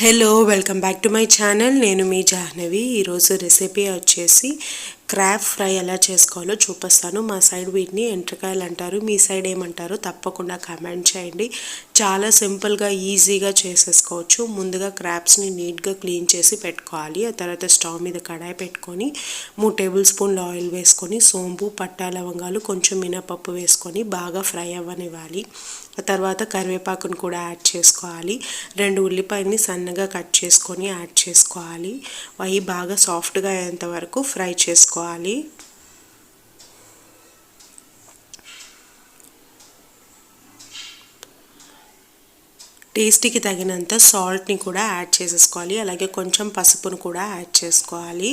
Hello welcome back to my channel నేను మీ జాహ్నవి. ఈరోజు రెసిపీ వచ్చేసి క్రాబ్ ఫ్రై ఎలా చేసుకోవాలో చూపిస్తాను. మా సైడ్ వీటిని ఎంట్రకాయలు అంటారు. మీ సైడ్ ఏమంటారో తప్పకుండా కామెంట్ చేయండి. చాలా సింపుల్గా ఈజీగా చేసేసుకోవచ్చు. ముందుగా క్రాబ్స్ని నీట్గా క్లీన్ చేసి పెట్టుకోవాలి. ఆ తర్వాత స్టవ్ మీద కడాయి పెట్టుకొని మూడు టేబుల్ స్పూన్లు ఆయిల్ వేసుకొని సోంపు పట్టా లవంగాలు కొంచెం మినపప్పు వేసుకొని బాగా ఫ్రై అవ్వనివ్వాలి. ఆ తర్వాత కరివేపాకును కూడా యాడ్ చేసుకోవాలి. రెండు ఉల్లిపాయని సన్నగా కట్ చేసుకొని యాడ్ చేసుకోవాలి. అవి బాగా సాఫ్ట్గా అయ్యేంత వరకు ఫ్రై చేసుకోవాలి. టేస్ట్కి తగినంత సాల్ట్ని కూడా యాడ్ చేసేసుకోవాలి. అలాగే కొంచెం పసుపును కూడా యాడ్ చేసుకోవాలి.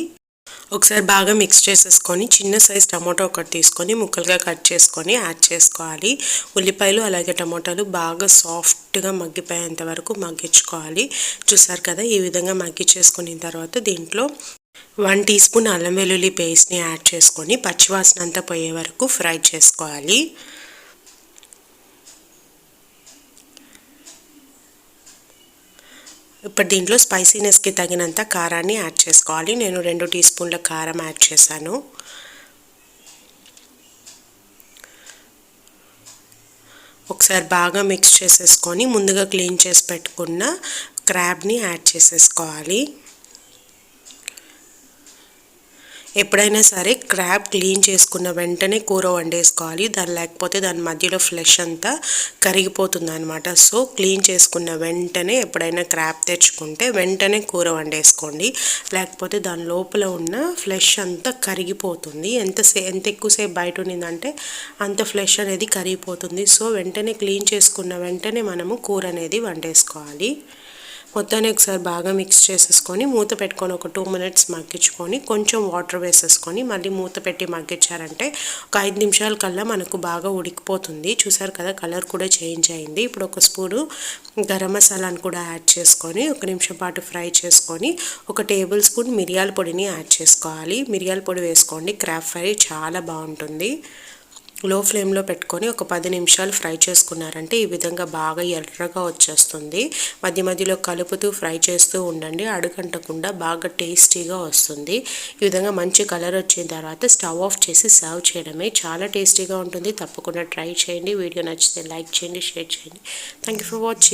ఒకసారి బాగా మిక్స్ చేసేసుకొని చిన్న సైజ్ టమాటో ఒకటి తీసుకొని ముక్కలుగా కట్ చేసుకొని యాడ్ చేసుకోవాలి. ఉల్లిపాయలు అలాగే టమాటాలు బాగా సాఫ్ట్గా మగ్గిపోయేంత వరకు మగ్గించుకోవాలి. చూసారు కదా ఈ విధంగా మగ్గిచ్చేసుకున్న తర్వాత దీంట్లో వన్ టీ స్పూన్ అల్లం వెల్లుల్లి పేస్ట్ని యాడ్ చేసుకొని పచ్చివాసన అంతా పోయే వరకు ఫ్రై చేసుకోవాలి. ఇప్పుడు దీంట్లో స్పైసీనెస్కి తగినంత కారాన్ని యాడ్ చేసుకోవాలి. నేను రెండు టీ స్పూన్ల కారం యాడ్ చేశాను. ఒకసారి బాగా మిక్స్ చేసేసుకొని ముందుగా క్లీన్ చేసి పెట్టుకున్న క్రాబ్ని యాడ్ చేసేసుకోవాలి. ఎప్పుడైనా సరే క్రాబ్ క్లీన్ చేసుకున్న వెంటనే కూర వండేసుకోవాలి. దాని లేకపోతే దాని మధ్యలో ఫ్లెష్ అంతా కరిగిపోతుంది అనమాట సో క్లీన్ చేసుకున్న వెంటనే ఎప్పుడైనా క్రాబ్ తెచ్చుకుంటే వెంటనే కూర వండేసుకోండి. లేకపోతే దాని లోపల ఉన్న ఫ్లెష్ అంతా కరిగిపోతుంది. ఎంతసే ఎంత ఎక్కువసేపు బయట ఉన్నిందంటే అంత ఫ్లెష్ అనేది కరిగిపోతుంది. సో వెంటనే క్లీన్ చేసుకున్న వెంటనే మనము కూర అనేది వండేసుకోవాలి. మొత్తాన్ని ఒకసారి బాగా మిక్స్ చేసేసుకొని మూత పెట్టుకొని ఒక టూ మినిట్స్ మగ్గించుకొని కొంచెం వాటర్ వేసేసుకొని మళ్ళీ మూత పెట్టి మగ్గించారంటే ఒక ఐదు నిమిషాల కల్లా మనకు బాగా ఉడికిపోతుంది. చూసారు కదా కలర్ కూడా చేంజ్ అయింది. ఇప్పుడు ఒక స్పూను గరం మసాలాను కూడా యాడ్ చేసుకొని ఒక నిమిషం పాటు ఫ్రై చేసుకొని ఒక టేబుల్ స్పూన్ మిరియాల పొడిని యాడ్ చేసుకోవాలి. మిరియాల పొడి వేసుకోండి. క్రాఫ్ ఫ్రై చాలా బాగుంటుంది. లో ఫ్లేమ్లో పెట్టుకొని ఒక పది నిమిషాలు ఫ్రై చేసుకున్నారంటే ఈ విధంగా బాగా ఎర్రగా వచ్చేస్తుంది. మధ్య మధ్యలో కలుపుతూ ఫ్రై చేస్తూ ఉండండి. అడుగంటకుండా బాగా టేస్టీగా వస్తుంది. ఈ విధంగా మంచి కలర్ వచ్చిన తర్వాత స్టవ్ ఆఫ్ చేసి సర్వ్ చేయడమే చాలా టేస్టీగా ఉంటుంది. తప్పకుండా ట్రై చేయండి. వీడియో నచ్చితే లైక్ చేయండి షేర్ చేయండి. Thank for watching.